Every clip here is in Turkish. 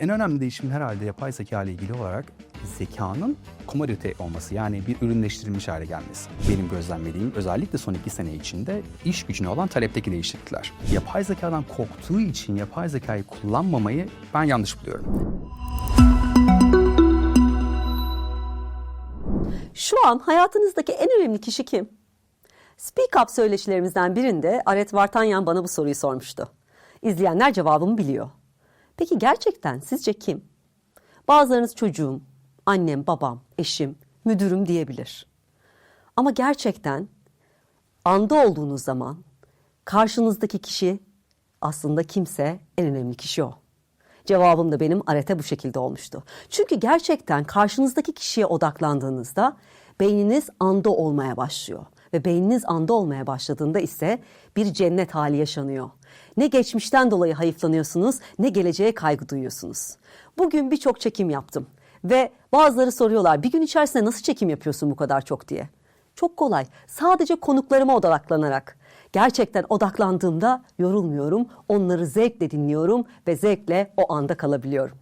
En önemli değişim herhalde yapay zeka ile ilgili olarak zekanın komodite olması yani bir ürünleştirilmiş hale gelmesi. Benim gözlemlediğim özellikle son iki sene içinde iş gücüne olan talepteki değişiklikler. Yapay zekadan korktuğu için yapay zekayı kullanmamayı ben yanlış buluyorum. Şu an hayatınızdaki en önemli kişi kim? Speak Up söyleşilerimizden birinde Aret Vartanyan bana bu soruyu sormuştu. İzleyenler cevabımı biliyor. Peki gerçekten sizce kim? Bazılarınız çocuğum, annem, babam, eşim, müdürüm diyebilir. Ama gerçekten anda olduğunuz zaman karşınızdaki kişi aslında kimse en önemli kişi o. Cevabım da benim arete bu şekilde olmuştu. Çünkü gerçekten karşınızdaki kişiye odaklandığınızda beyniniz anda olmaya başlıyor. Ve beyniniz anda olmaya başladığında ise bir cennet hali yaşanıyor. Ne geçmişten dolayı hayıflanıyorsunuz ne geleceğe kaygı duyuyorsunuz. Bugün birçok çekim yaptım ve bazıları soruyorlar bir gün içerisinde nasıl çekim yapıyorsun bu kadar çok diye. Çok kolay. Sadece konuklarıma odaklanarak. Gerçekten odaklandığımda yorulmuyorum, onları zevkle dinliyorum ve zevkle o anda kalabiliyorum.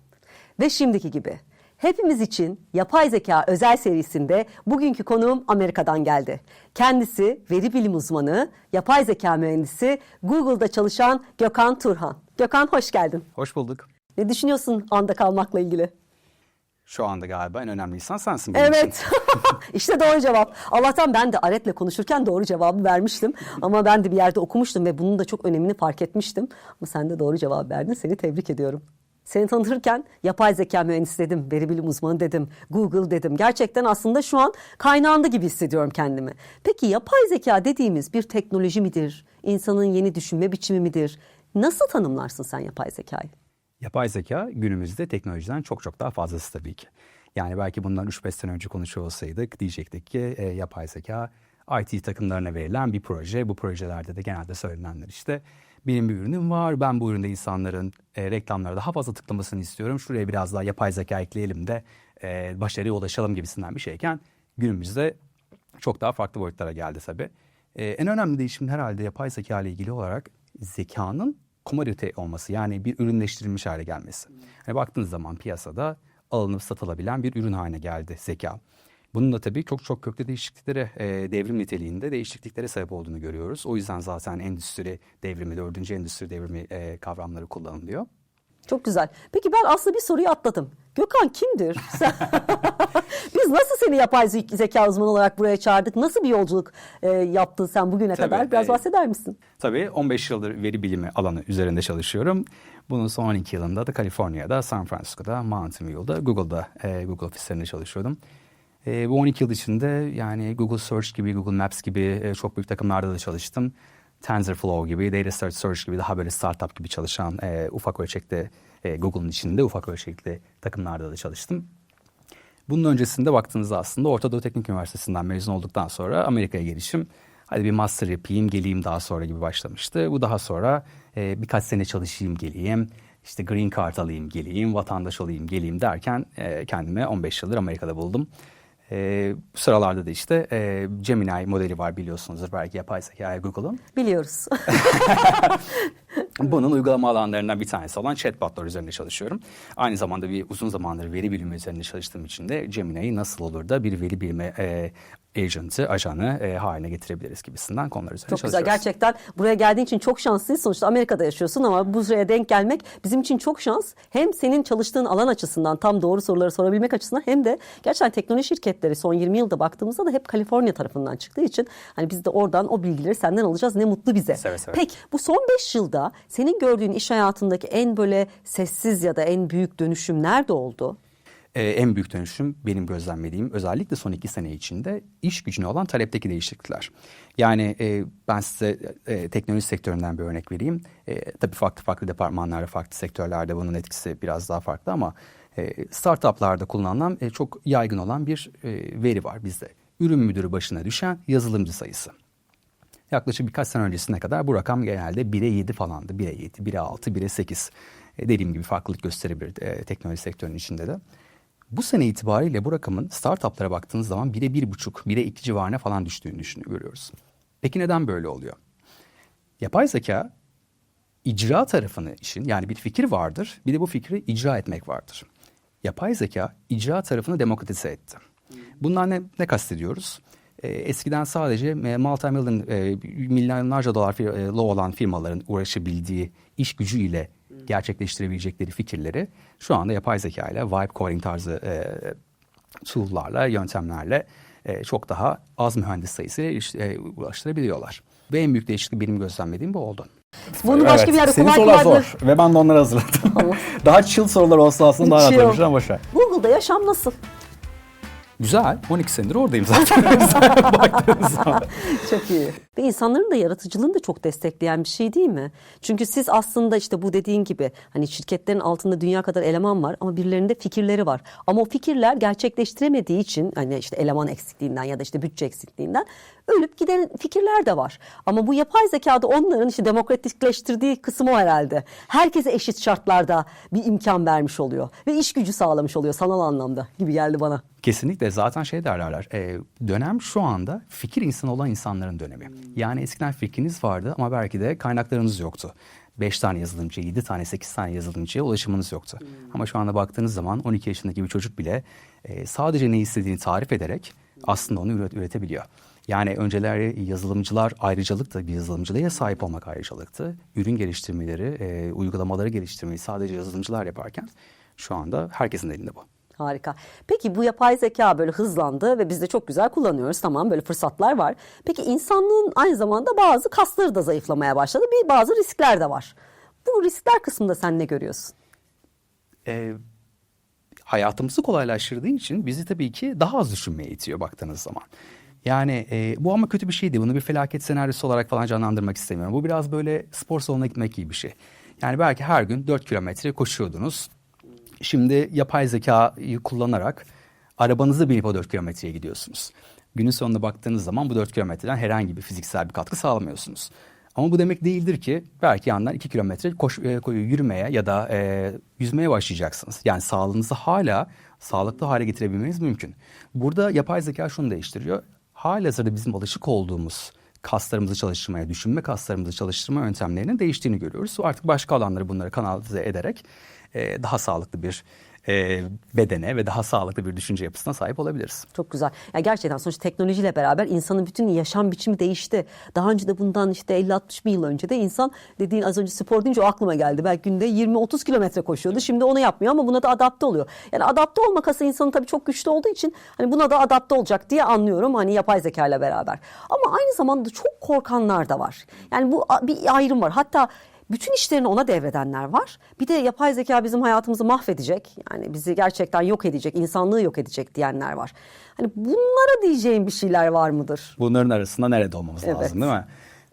Ve şimdiki gibi hepimiz için yapay zeka özel serisinde bugünkü konuğum Amerika'dan geldi. Kendisi veri bilim uzmanı, yapay zeka mühendisi, Google'da çalışan Gökhan Turhan. Gökhan hoş geldin. Hoş bulduk. Ne düşünüyorsun anda kalmakla ilgili? Şu anda galiba en önemli insan sensin benim için. Evet. işte doğru cevap. Allah'tan ben de Aret'le konuşurken doğru cevabı vermiştim. Ama ben de bir yerde okumuştum ve bunun da çok önemini fark etmiştim. Ama sen de doğru cevap verdin. Seni tebrik ediyorum. Seni tanıtırken yapay zeka mühendisi dedim, veri bilim uzmanı dedim, Google dedim. Gerçekten aslında şu an kaynağında gibi hissediyorum kendimi. Peki yapay zeka dediğimiz bir teknoloji midir? İnsanın yeni düşünme biçimi midir? Nasıl tanımlarsın sen yapay zekayı? Yapay zeka günümüzde teknolojiden çok çok daha fazlası tabii ki. Yani belki bundan 3-5 sene önce konuşuyor olsaydık diyecektik ki e, yapay zeka IT takımlarına verilen bir proje. Bu projelerde de genelde söylenenler işte benim bir ürünüm var. Ben bu üründe insanların e, reklamlara daha fazla tıklamasını istiyorum. Şuraya biraz daha yapay zeka ekleyelim de e, başarıya ulaşalım gibisinden bir şeyken günümüzde çok daha farklı boyutlara geldi tabii. E, en önemli değişim herhalde yapay zeka ile ilgili olarak zekanın komodite olması yani bir ürünleştirilmiş hale gelmesi. Hani baktığınız zaman piyasada alınıp satılabilen bir ürün haline geldi zeka. Bunun da tabii çok çok köklü değişikliklere, e, devrim niteliğinde değişikliklere sebep olduğunu görüyoruz. O yüzden zaten endüstri devrimi, dördüncü endüstri devrimi e, kavramları kullanılıyor. Çok güzel. Peki ben aslında bir soruyu atladım. Gökhan kimdir? Biz nasıl seni yapay ze- zeka uzmanı olarak buraya çağırdık? Nasıl bir yolculuk e, yaptın sen bugüne Tabii, kadar? Biraz e, bahseder misin? Tabii 15 yıldır veri bilimi alanı üzerinde çalışıyorum. Bunun son 12 yılında da Kaliforniya'da, San Francisco'da, Mountain View'da, Google'da, e, Google ofislerinde çalışıyordum. E, bu 12 yıl içinde yani Google Search gibi, Google Maps gibi e, çok büyük takımlarda da çalıştım. TensorFlow gibi, Data Search Search gibi daha böyle startup gibi çalışan e, ufak ölçekte e, Google'ın içinde ufak ölçekli takımlarda da çalıştım. Bunun öncesinde baktığınızda aslında Orta Doğu Teknik Üniversitesi'nden mezun olduktan sonra Amerika'ya gelişim. Hadi bir master yapayım, geleyim daha sonra gibi başlamıştı. Bu daha sonra e, birkaç sene çalışayım, geleyim. İşte green card alayım, geleyim, vatandaş olayım, geleyim derken e, kendimi 15 yıldır Amerika'da buldum. E, bu sıralarda da işte e, Gemini modeli var biliyorsunuzdur belki yapay zeka Google'ın. Biliyoruz. Bunun uygulama alanlarından bir tanesi olan chatbotlar üzerinde çalışıyorum. Aynı zamanda bir uzun zamandır veri bilimi üzerinde çalıştığım için de Gemini'yi nasıl olur da bir veri bilimi e, agent'ı, ajanı e, haline getirebiliriz gibisinden konular üzerinde Çok güzel. çalışıyoruz. Gerçekten buraya geldiğin için çok şanslıyız. Sonuçta Amerika'da yaşıyorsun ama buraya denk gelmek bizim için çok şans. Hem senin çalıştığın alan açısından tam doğru soruları sorabilmek açısından hem de gerçekten teknoloji şirketleri son 20 yılda baktığımızda da hep Kaliforniya tarafından çıktığı için hani biz de oradan o bilgileri senden alacağız. Ne mutlu bize. Seve seve. Peki bu son 5 yılda senin gördüğün iş hayatındaki en böyle sessiz ya da en büyük dönüşüm nerede oldu? Ee, en büyük dönüşüm benim gözlemlediğim özellikle son iki sene içinde iş gücüne olan talepteki değişiklikler. Yani e, ben size e, teknoloji sektöründen bir örnek vereyim. E, tabii farklı farklı departmanlarda, farklı sektörlerde bunun etkisi biraz daha farklı ama e, startuplarda kullanılan e, çok yaygın olan bir e, veri var bizde. Ürün müdürü başına düşen yazılımcı sayısı. Yaklaşık birkaç sene öncesine kadar bu rakam genelde 1'e 7 falandı. 1'e 7, 1'e 6, 1'e 8. E, dediğim gibi farklılık gösterebilir e, teknoloji sektörünün içinde de. Bu sene itibariyle bu rakamın startuplara baktığınız zaman 1'e 1,5, 1'e 2 civarına falan düştüğünü düşünüyor, görüyoruz. Peki neden böyle oluyor? Yapay zeka icra tarafını işin yani bir fikir vardır bir de bu fikri icra etmek vardır. Yapay zeka icra tarafını demokratize etti. Bundan ne, ne kastediyoruz? E, eskiden sadece e, multi-million, e, milyonlarca dolar fir- e, olan firmaların uğraşabildiği iş gücüyle gerçekleştirebilecekleri fikirleri şu anda yapay zeka ile vibe coding tarzı e, tool'larla, yöntemlerle e, çok daha az mühendis sayısıyla e, ulaştırabiliyorlar. Ve en büyük değişiklik benim gözlemlediğim bu oldu. Bunu başka Evet, bir yerde senin kolay sorular kolay zor ve ben de onları hazırladım. daha chill sorular olsa aslında daha rahat olmuş ama boşver. Google'da yaşam nasıl? Güzel. 12 senedir oradayım zaten. Baktığınız zaman. Çok iyi. Ve insanların da yaratıcılığını da çok destekleyen bir şey değil mi? Çünkü siz aslında işte bu dediğin gibi hani şirketlerin altında dünya kadar eleman var ama birilerinde fikirleri var. Ama o fikirler gerçekleştiremediği için hani işte eleman eksikliğinden ya da işte bütçe eksikliğinden ölüp giden fikirler de var. Ama bu yapay zekada onların işte demokratikleştirdiği kısmı herhalde. Herkese eşit şartlarda bir imkan vermiş oluyor ve iş gücü sağlamış oluyor sanal anlamda gibi geldi bana. Kesinlikle zaten şey derlerler. e, dönem şu anda fikir insanı olan insanların dönemi. Yani eskiden fikriniz vardı ama belki de kaynaklarınız yoktu. 5 tane yazılımcı, 7 tane, 8 tane yazılımcıya ulaşımınız yoktu. Ama şu anda baktığınız zaman 12 yaşındaki bir çocuk bile e, sadece ne istediğini tarif ederek aslında onu üret- üretebiliyor. Yani önceleri yazılımcılar ayrıcalıktı. Bir yazılımcılığa sahip olmak ayrıcalıktı. Ürün geliştirmeleri, e, uygulamaları geliştirmeyi sadece yazılımcılar yaparken şu anda herkesin elinde bu. Harika. Peki bu yapay zeka böyle hızlandı ve biz de çok güzel kullanıyoruz. Tamam böyle fırsatlar var. Peki insanlığın aynı zamanda bazı kasları da zayıflamaya başladı. Bir bazı riskler de var. Bu riskler kısmında sen ne görüyorsun? e, hayatımızı kolaylaştırdığı için bizi tabii ki daha az düşünmeye itiyor baktığınız zaman. Yani e, bu ama kötü bir şey değil. Bunu bir felaket senaryosu olarak falan canlandırmak istemiyorum. Bu biraz böyle spor salonuna gitmek gibi bir şey. Yani belki her gün 4 kilometre koşuyordunuz. Şimdi yapay zekayı kullanarak arabanızı binip o 4 kilometreye gidiyorsunuz. Günün sonunda baktığınız zaman bu 4 kilometreden herhangi bir fiziksel bir katkı sağlamıyorsunuz. Ama bu demek değildir ki belki yandan 2 kilometre koş, e, yürümeye ya da e, yüzmeye başlayacaksınız. Yani sağlığınızı hala sağlıklı hale getirebilmeniz mümkün. Burada yapay zeka şunu değiştiriyor. Halihazırda bizim alışık olduğumuz kaslarımızı çalıştırmaya, düşünme kaslarımızı çalıştırma yöntemlerinin değiştiğini görüyoruz. Artık başka alanları bunları kanalize ederek e, daha sağlıklı bir e, bedene ve daha sağlıklı bir düşünce yapısına sahip olabiliriz. Çok güzel. Ya gerçekten sonuçta teknolojiyle beraber insanın bütün yaşam biçimi değişti. Daha önce de bundan işte 50-60 bin yıl önce de insan dediğin az önce spor deyince o aklıma geldi. Belki günde 20-30 kilometre koşuyordu. Şimdi onu yapmıyor ama buna da adapte oluyor. Yani adapte olma kası insanın tabii çok güçlü olduğu için hani buna da adapte olacak diye anlıyorum hani yapay zeka ile beraber. Ama aynı zamanda çok korkanlar da var. Yani bu bir ayrım var. Hatta bütün işlerini ona devredenler var. Bir de yapay zeka bizim hayatımızı mahvedecek. Yani bizi gerçekten yok edecek, insanlığı yok edecek diyenler var. Hani bunlara diyeceğim bir şeyler var mıdır? Bunların arasında nerede olmamız Evet. lazım değil mi?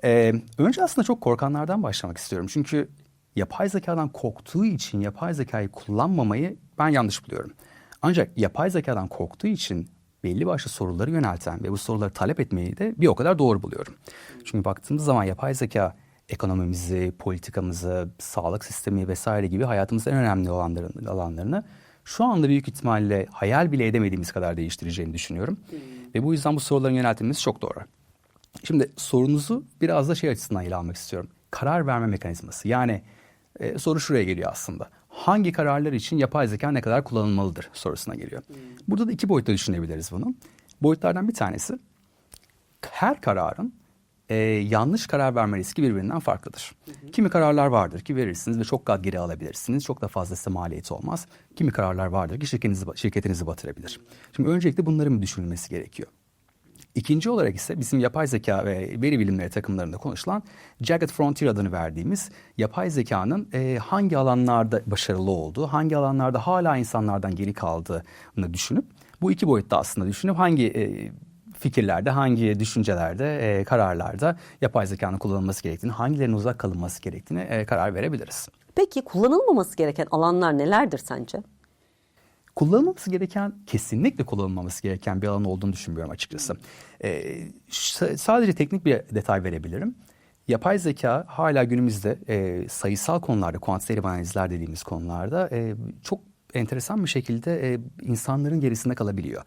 Ee, önce aslında çok korkanlardan başlamak istiyorum. Çünkü yapay zekadan korktuğu için yapay zekayı kullanmamayı ben yanlış buluyorum. Ancak yapay zekadan korktuğu için belli başlı soruları yönelten ve bu soruları talep etmeyi de bir o kadar doğru buluyorum. Çünkü baktığımız zaman yapay zeka ekonomimizi, politikamızı, sağlık sistemi vesaire gibi hayatımızın en önemli olanların, alanlarını şu anda büyük ihtimalle hayal bile edemediğimiz kadar değiştireceğini düşünüyorum. Ve bu yüzden bu soruların yöneltilmesi çok doğru. Şimdi sorunuzu biraz da şey açısından ele almak istiyorum. Karar verme mekanizması. Yani e, soru şuraya geliyor aslında. Hangi kararlar için yapay zeka ne kadar kullanılmalıdır sorusuna geliyor. Burada da iki boyutta düşünebiliriz bunu. Boyutlardan bir tanesi her kararın e, yanlış karar verme riski birbirinden farklıdır. Kimi kararlar vardır ki verirsiniz ve çok kat geri alabilirsiniz. Çok da fazla size maliyeti olmaz. Kimi kararlar vardır ki şirketinizi, şirketinizi batırabilir. Şimdi öncelikle bunların düşünülmesi gerekiyor. İkinci olarak ise bizim yapay zeka ve veri bilimleri takımlarında konuşulan Jagged Frontier adını verdiğimiz yapay zekanın e, hangi alanlarda başarılı olduğu, hangi alanlarda hala insanlardan geri kaldığını düşünüp bu iki boyutta aslında düşünüp hangi e, fikirlerde, hangi düşüncelerde, e, kararlarda yapay zekanın kullanılması gerektiğini, hangilerinin uzak kalınması gerektiğini e, karar verebiliriz. Peki kullanılmaması gereken alanlar nelerdir sence? kullanılmaması gereken kesinlikle kullanılmaması gereken bir alan olduğunu düşünmüyorum açıkçası. Ee, sadece teknik bir detay verebilirim. Yapay zeka hala günümüzde e, sayısal konularda, kuantitatif analizler dediğimiz konularda e, çok enteresan bir şekilde e, insanların gerisinde kalabiliyor.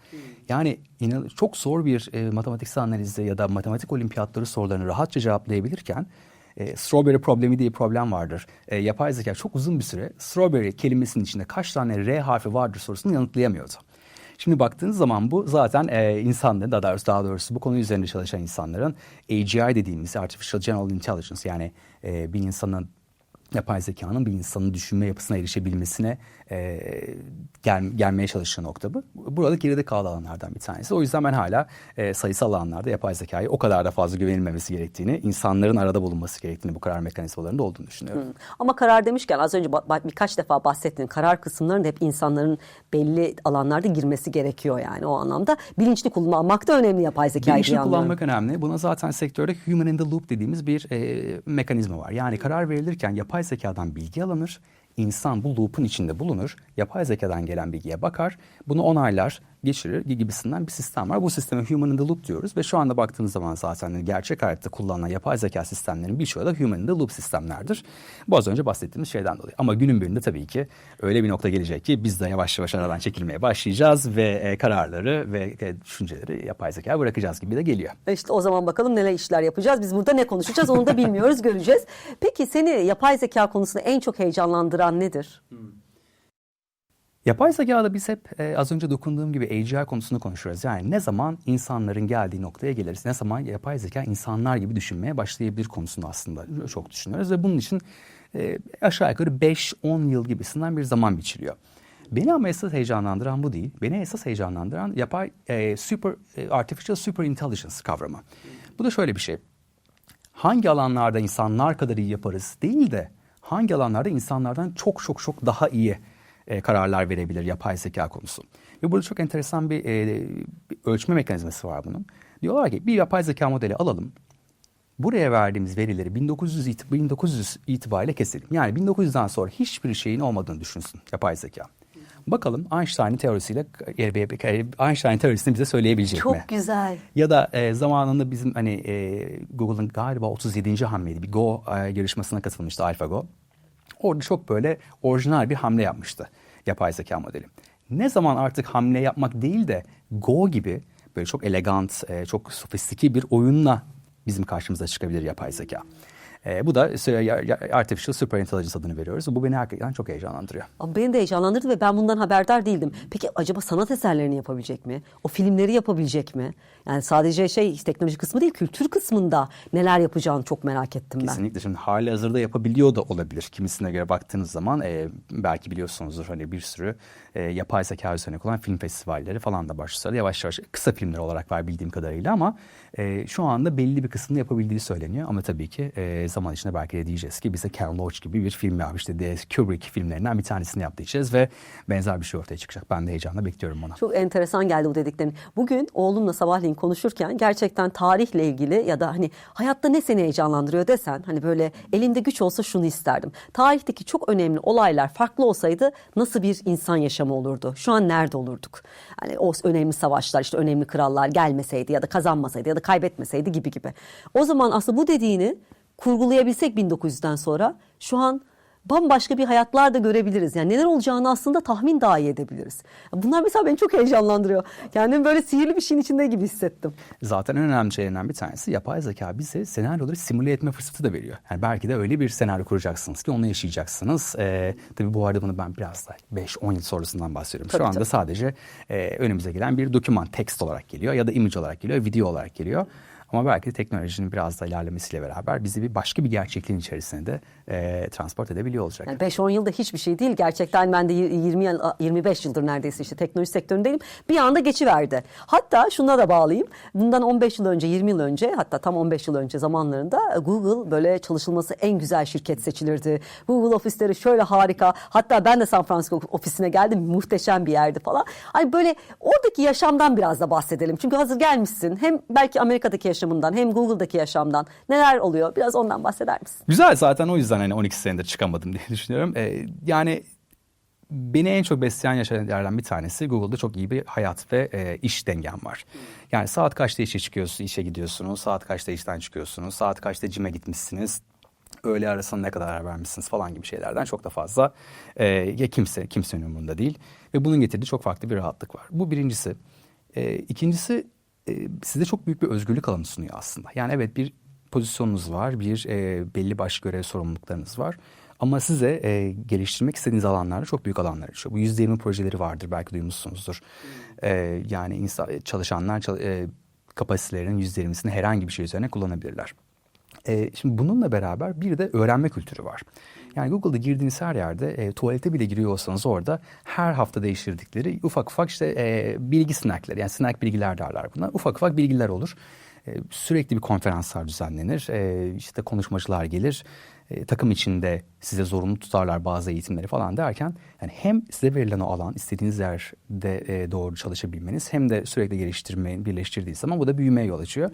Yani inan- çok zor bir e, matematiksel analizde ya da matematik olimpiyatları sorularını rahatça cevaplayabilirken e, strawberry problemi diye bir problem vardır. E, yapay zeka çok uzun bir süre strawberry kelimesinin içinde kaç tane R harfi vardır sorusunu yanıtlayamıyordu. Şimdi baktığınız zaman bu zaten e, insanların daha doğrusu, daha doğrusu bu konu üzerinde çalışan insanların AGI dediğimiz Artificial General Intelligence yani e, bir insanın yapay zekanın bir insanın düşünme yapısına erişebilmesine e, gel, gelmeye çalıştığı nokta bu. Burada geride kalan alanlardan bir tanesi. O yüzden ben hala e, sayısal alanlarda yapay zekayı o kadar da fazla güvenilmemesi gerektiğini, insanların arada bulunması gerektiğini bu karar mekanizmalarında olduğunu düşünüyorum. Ama karar demişken az önce birkaç defa bahsettiğin karar kısımlarında hep insanların belli alanlarda girmesi gerekiyor yani o anlamda. Bilinçli kullanmak da önemli yapay zekayı Bilinçli kullanmak önemli. Buna zaten sektörde human in the loop dediğimiz bir e, mekanizma var. Yani karar verilirken yapay zekadan bilgi alınır. İnsan bu loop'un içinde bulunur. Yapay zekadan gelen bilgiye bakar. Bunu onaylar, geçirir gibisinden bir sistem var. Bu sisteme human in the loop diyoruz ve şu anda baktığınız zaman zaten gerçek hayatta kullanılan yapay zeka sistemlerinin birçoğu da human in the loop sistemlerdir. Bu az önce bahsettiğimiz şeyden dolayı. Ama günün birinde tabii ki öyle bir nokta gelecek ki biz de yavaş yavaş aradan çekilmeye başlayacağız ve e, kararları ve e, düşünceleri yapay zeka bırakacağız gibi de geliyor. E İşte o zaman bakalım neler işler yapacağız. Biz burada ne konuşacağız onu da bilmiyoruz, göreceğiz. Peki seni yapay zeka konusunda en çok heyecanlandıran nedir? Yapay zekada biz hep e, az önce dokunduğum gibi AGI konusunu konuşuyoruz. Yani ne zaman insanların geldiği noktaya geliriz, ne zaman yapay zeka insanlar gibi düşünmeye başlayabilir konusunu aslında çok düşünüyoruz. Ve bunun için e, aşağı yukarı 5-10 yıl gibisinden bir zaman biçiliyor. Beni ama esas heyecanlandıran bu değil. Beni esas heyecanlandıran yapay e, super e, artificial super intelligence kavramı. Bu da şöyle bir şey. Hangi alanlarda insanlar kadar iyi yaparız değil de hangi alanlarda insanlardan çok çok çok daha iyi e, kararlar verebilir yapay zeka konusu. Ve burada çok enteresan bir, e, bir ölçme mekanizması var bunun. Diyorlar ki bir yapay zeka modeli alalım. Buraya verdiğimiz verileri 1900, it 1900 itibariyle keselim. Yani 1900'den sonra hiçbir şeyin olmadığını düşünsün yapay zeka. Bakalım Einstein'ın teorisiyle Einstein teorisini bize söyleyebilecek mi? Çok güzel. Ya da e, zamanında bizim hani e, Google'ın galiba 37. hamleydi. Bir Go e, yarışmasına katılmıştı AlphaGo. Orada çok böyle orijinal bir hamle yapmıştı yapay zeka modeli. Ne zaman artık hamle yapmak değil de Go gibi böyle çok elegant, e, çok sofistike bir oyunla bizim karşımıza çıkabilir yapay zeka. E, bu da Artificial Super Intelligence adını veriyoruz. Bu beni hakikaten çok heyecanlandırıyor. Ama beni de heyecanlandırdı ve ben bundan haberdar değildim. Peki acaba sanat eserlerini yapabilecek mi? O filmleri yapabilecek mi? Yani sadece şey teknoloji kısmı değil kültür kısmında neler yapacağını çok merak ettim ben. Kesinlikle. Şimdi hali hazırda yapabiliyor da olabilir. Kimisine göre baktığınız zaman e, belki biliyorsunuzdur hani bir sürü e, yapay zeka üzerine kullanan film festivalleri falan da başladı. Yavaş yavaş kısa filmler olarak var bildiğim kadarıyla ama e, şu anda belli bir kısmını yapabildiği söyleniyor. Ama tabii ki e, zaman içinde belki de diyeceğiz ki bize Ken Loach gibi bir film yapmıştı. De Kubrick filmlerinden bir tanesini yaptı diyeceğiz ve benzer bir şey ortaya çıkacak. Ben de heyecanla bekliyorum onu. Çok enteresan geldi bu dediklerin. Bugün oğlumla sabahleyin konuşurken gerçekten tarihle ilgili ya da hani hayatta ne seni heyecanlandırıyor desen hani böyle elinde güç olsa şunu isterdim. Tarihteki çok önemli olaylar farklı olsaydı nasıl bir insan yaşamı olurdu? Şu an nerede olurduk? Hani o önemli savaşlar işte önemli krallar gelmeseydi ya da kazanmasaydı ya da kaybetmeseydi gibi gibi. O zaman aslında bu dediğini kurgulayabilsek 1900'den sonra şu an bambaşka bir hayatlar da görebiliriz. Yani neler olacağını aslında tahmin dahi edebiliriz. Bunlar mesela beni çok heyecanlandırıyor. Kendimi böyle sihirli bir şeyin içinde gibi hissettim. Zaten en önemli şeylerden bir tanesi yapay zeka bize senaryoları simüle etme fırsatı da veriyor. Yani belki de öyle bir senaryo kuracaksınız ki onu yaşayacaksınız. Ee, tabii bu arada bunu ben biraz da 5-10 yıl sonrasından bahsediyorum. Tabii, Şu anda tabii. sadece e, önümüze gelen bir doküman, text olarak geliyor ya da image olarak geliyor, video olarak geliyor. Ama belki de teknolojinin biraz da ilerlemesiyle beraber bizi bir başka bir gerçekliğin içerisine de e, transport edebiliyor olacak. Yani 5-10 yılda hiçbir şey değil. Gerçekten ben de 20 yıl, 25 yıldır neredeyse işte teknoloji sektöründeyim. Bir anda geçiverdi. Hatta şuna da bağlayayım. Bundan 15 yıl önce, 20 yıl önce hatta tam 15 yıl önce zamanlarında Google böyle çalışılması en güzel şirket seçilirdi. Google ofisleri şöyle harika. Hatta ben de San Francisco ofisine geldim. Muhteşem bir yerdi falan. Hani böyle oradaki yaşamdan biraz da bahsedelim. Çünkü hazır gelmişsin. Hem belki Amerika'daki yaşamından hem Google'daki yaşamdan neler oluyor? Biraz ondan bahseder misin? Güzel zaten o yüzden hani 12 senedir çıkamadım diye düşünüyorum. Ee, yani beni en çok besleyen yaşayanlardan bir tanesi Google'da çok iyi bir hayat ve e, iş dengem var. Yani saat kaçta işe çıkıyorsunuz, işe gidiyorsunuz, saat kaçta işten çıkıyorsunuz, saat kaçta cime gitmişsiniz, öğle arasında ne kadar vermişsiniz falan gibi şeylerden çok da fazla e, ya kimse kimsenin umurunda değil ve bunun getirdiği çok farklı bir rahatlık var. Bu birincisi. E, ikincisi e, size çok büyük bir özgürlük alanı sunuyor aslında. Yani evet bir pozisyonunuz var, bir e, belli başlı görev sorumluluklarınız var. Ama size e, geliştirmek istediğiniz alanlarda çok büyük alanlar açıyor. Bu %20 projeleri vardır belki duymuşsunuzdur. E, yani insan, çalışanlar çal- e, kapasitelerinin %20'sini herhangi bir şey üzerine kullanabilirler. E, şimdi bununla beraber bir de öğrenme kültürü var. Yani Google'da girdiğiniz her yerde e, tuvalete bile giriyor olsanız orada her hafta değiştirdikleri ufak ufak işte e, bilgi snackleri yani snack bilgiler derler buna. Ufak ufak bilgiler olur. E, sürekli bir konferanslar düzenlenir. E, işte konuşmacılar gelir. E, takım içinde size zorunlu tutarlar bazı eğitimleri falan derken yani hem size verilen o alan istediğiniz yerde e, doğru çalışabilmeniz hem de sürekli geliştirmeyi birleştirdiği zaman bu da büyümeye yol açıyor.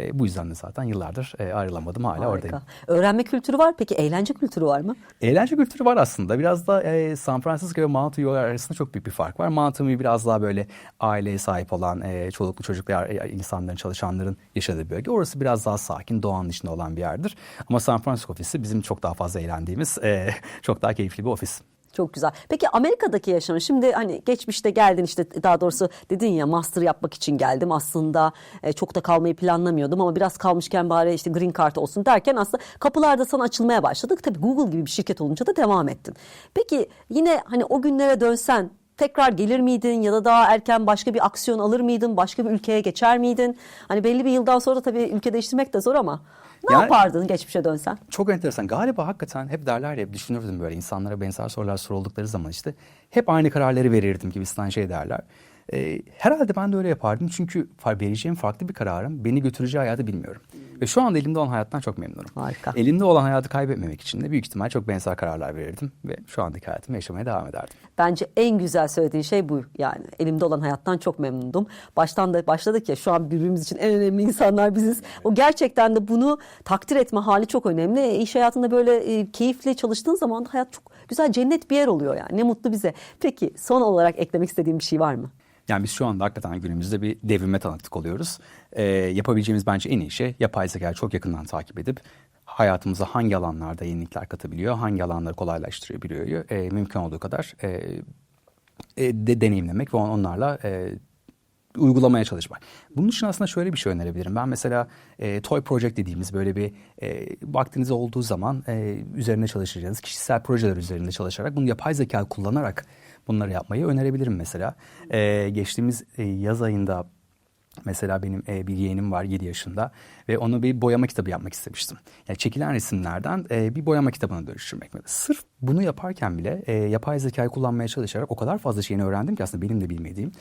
E, bu yüzden de zaten yıllardır e, ayrılamadım hala oradayım. Harika. Öğrenme kültürü var. Peki eğlence kültürü var mı? Eğlence kültürü var aslında. Biraz da e, San Francisco ve Mountain View arasında çok büyük bir fark var. Mountain View biraz daha böyle aileye sahip olan, e, çoluklu çocuklar, e, insanların, çalışanların yaşadığı bölge. Orası biraz daha sakin, doğanın içinde olan bir yerdir. Ama San Francisco ofisi bizim çok daha fazla eğlendiğimiz, e, çok daha keyifli bir ofis. Çok güzel. Peki Amerika'daki yaşamı şimdi hani geçmişte geldin işte daha doğrusu dedin ya master yapmak için geldim aslında e, çok da kalmayı planlamıyordum ama biraz kalmışken bari işte green card olsun derken aslında kapılar da sana açılmaya başladık. Tabii Google gibi bir şirket olunca da devam ettin. Peki yine hani o günlere dönsen tekrar gelir miydin ya da daha erken başka bir aksiyon alır mıydın? Başka bir ülkeye geçer miydin? Hani belli bir yıldan sonra tabii ülke değiştirmek de zor ama ne Yani- yapardın geçmişe dönsen? Çok enteresan. Galiba hakikaten hep derler ya, hep düşünürdüm böyle insanlara benzer sorular soruldukları zaman işte hep aynı kararları verirdim gibisinden şey derler. Ee, herhalde ben de öyle yapardım çünkü vereceğim farklı bir kararın beni götüreceği hayatı bilmiyorum. Ve şu anda elimde olan hayattan çok memnunum. Harika. Elimde olan hayatı kaybetmemek için de büyük ihtimal çok benzer kararlar verirdim ve şu andaki hayatımı yaşamaya devam ederdim. Bence en güzel söylediğin şey bu yani. Elimde olan hayattan çok memnundum. Baştan da başladık ya şu an birbirimiz için en önemli insanlar biziz. O gerçekten de bunu takdir etme hali çok önemli. E, İş hayatında böyle e, keyifli çalıştığın zaman hayat çok güzel cennet bir yer oluyor yani. Ne mutlu bize. Peki son olarak eklemek istediğim bir şey var mı? Yani biz şu anda hakikaten günümüzde bir devrime tanıklık oluyoruz. Ee, yapabileceğimiz bence en iyi şey yapay zekayı çok yakından takip edip hayatımıza hangi alanlarda yenilikler katabiliyor, hangi alanları kolaylaştırabiliyor, e, mümkün olduğu kadar e, e, de deneyimlemek ve on- onlarla e, uygulamaya çalışmak. Bunun için aslında şöyle bir şey önerebilirim. Ben mesela e, Toy Project dediğimiz böyle bir e, vaktiniz olduğu zaman e, üzerine çalışacağınız kişisel projeler üzerinde çalışarak bunu yapay zeka kullanarak bunları yapmayı önerebilirim mesela. E, geçtiğimiz e, yaz ayında Mesela benim e, bir yeğenim var 7 yaşında ve onu bir boyama kitabı yapmak istemiştim. Yani çekilen resimlerden e, bir boyama kitabına dönüştürmek. Sırf bunu yaparken bile e, yapay zekayı kullanmaya çalışarak o kadar fazla şeyini öğrendim ki aslında benim de bilmediğim.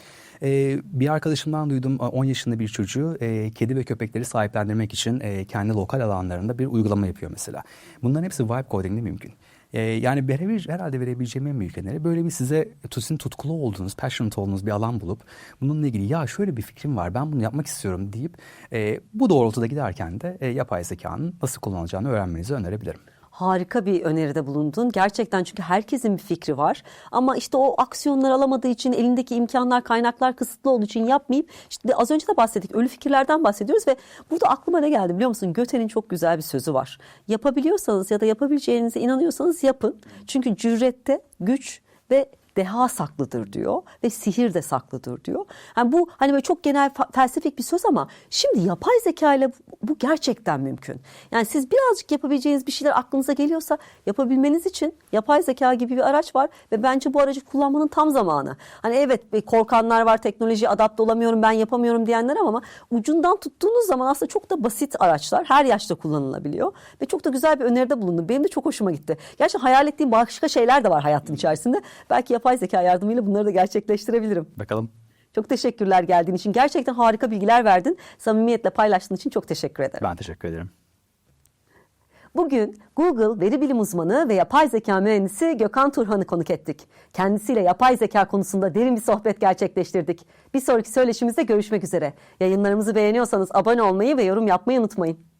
E, bir arkadaşımdan duydum e, 10 yaşında bir çocuğu e, kedi ve köpekleri sahiplendirmek için e, kendi lokal alanlarında bir uygulama yapıyor mesela. Bunların hepsi vibe coding'de mümkün. Ee, yani verebilir, herhalde verebileceğim en büyük öneri böyle bir size sizin tutkulu olduğunuz, passionate olduğunuz bir alan bulup bununla ilgili ya şöyle bir fikrim var ben bunu yapmak istiyorum deyip e, bu doğrultuda giderken de e, yapay zekanın nasıl kullanılacağını öğrenmenizi önerebilirim. Harika bir öneride bulundun. Gerçekten çünkü herkesin bir fikri var. Ama işte o aksiyonları alamadığı için elindeki imkanlar, kaynaklar kısıtlı olduğu için yapmayıp işte az önce de bahsettik. Ölü fikirlerden bahsediyoruz ve burada aklıma ne geldi biliyor musun? Göte'nin çok güzel bir sözü var. Yapabiliyorsanız ya da yapabileceğinize inanıyorsanız yapın. Çünkü cürette güç ve deha saklıdır diyor ve sihir de saklıdır diyor. Yani bu hani böyle çok genel felsefik bir söz ama şimdi yapay zeka ile bu- gerçekten mümkün. Yani siz birazcık yapabileceğiniz bir şeyler aklınıza geliyorsa yapabilmeniz için yapay zeka gibi bir araç var ve bence bu aracı kullanmanın tam zamanı. Hani evet korkanlar var teknolojiye adapte olamıyorum ben yapamıyorum diyenler ama ucundan tuttuğunuz zaman aslında çok da basit araçlar her yaşta kullanılabiliyor ve çok da güzel bir öneride bulundu. Benim de çok hoşuma gitti. Gerçi hayal ettiğim başka şeyler de var hayatın içerisinde. Belki yapay zeka yardımıyla bunları da gerçekleştirebilirim. Bakalım. Çok teşekkürler geldiğin için. Gerçekten harika bilgiler verdin. Samimiyetle paylaştığın için çok teşekkür ederim. Ben teşekkür ederim. Bugün Google veri bilim uzmanı ve yapay zeka mühendisi Gökhan Turhan'ı konuk ettik. Kendisiyle yapay zeka konusunda derin bir sohbet gerçekleştirdik. Bir sonraki söyleşimizde görüşmek üzere. Yayınlarımızı beğeniyorsanız abone olmayı ve yorum yapmayı unutmayın.